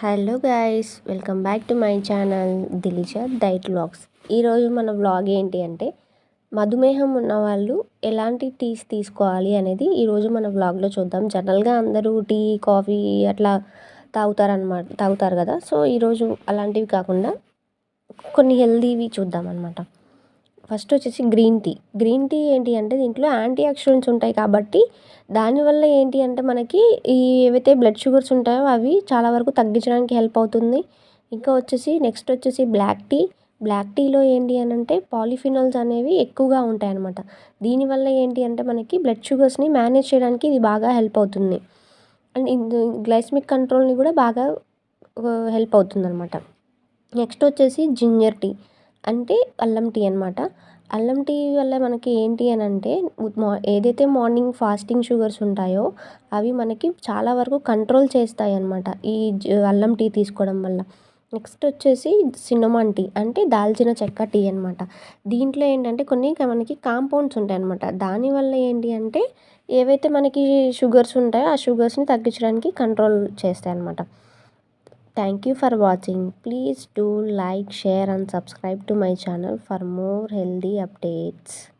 Hello guys welcome back to my channel Dilija diet vlogs. ఈరోజు మన vlog ఏంటి అంటే మధుమేహం ఉన్న వాళ్ళు ఎలాంటి టీస్ తీసుకోవాలి అనేది ఈరోజు మన వ్లాగ్లో చూద్దాం. జనరల్గా అందరూ టీ కాఫీ అట్లా తాగుతారనమాట తాగుతారు కదా. సో ఈరోజు అలాంటివి కాకుండా కొన్ని హెల్దీవి చూద్దాం అనమాట ఫస్ట్ వచ్చేసి గ్రీన్ టీ. గ్రీన్ టీ ఏంటి అంటే దీంట్లో యాంటీ ఆక్సిడెంట్స్ ఉంటాయి కాబట్టి దానివల్ల ఏంటి అంటే మనకి ఈ ఏవైతే బ్లడ్ షుగర్స్ ఉంటాయో అవి చాలా వరకు తగ్గించడానికి హెల్ప్ అవుతుంది. ఇంకా వచ్చేసి నెక్స్ట్ వచ్చేసి బ్లాక్ టీ. బ్లాక్ టీలో ఏంటి అని అంటే పాలిఫినాల్స్ అనేవి ఎక్కువగా ఉంటాయి అన్నమాట దీనివల్ల ఏంటి అంటే మనకి బ్లడ్ షుగర్స్ని మేనేజ్ చేయడానికి ఇది బాగా హెల్ప్ అవుతుంది. అండ్ గ్లైస్మిక్ కంట్రోల్ని కూడా బాగా హెల్ప్ అవుతుంది అనమాట నెక్స్ట్ వచ్చేసి జింజర్ టీ. అంటే అల్లం టీ అనమాట అల్లం టీ వల్ల మనకి ఏంటి అని అంటే ఏదైతే మార్నింగ్ ఫాస్టింగ్ షుగర్స్ ఉంటాయో అవి మనకి చాలా వరకు కంట్రోల్ చేస్తాయి అనమాట ఈ అల్లం టీ తీసుకోవడం వల్ల. నెక్స్ట్ వచ్చేసి సిన్నమాన్ టీ అంటే దాల్చిన చెక్క టీ అనమాట దీంట్లో ఏంటంటే కొన్ని మనకి కాంపౌండ్స్ ఉంటాయి అనమాట దానివల్ల ఏంటి అంటే ఏవైతే మనకి షుగర్స్ ఉంటాయో ఆ షుగర్స్ని తగ్గించడానికి కంట్రోల్ చేస్తాయి అనమాట Thank you for watching. Please do like, share and subscribe to my channel for more healthy updates.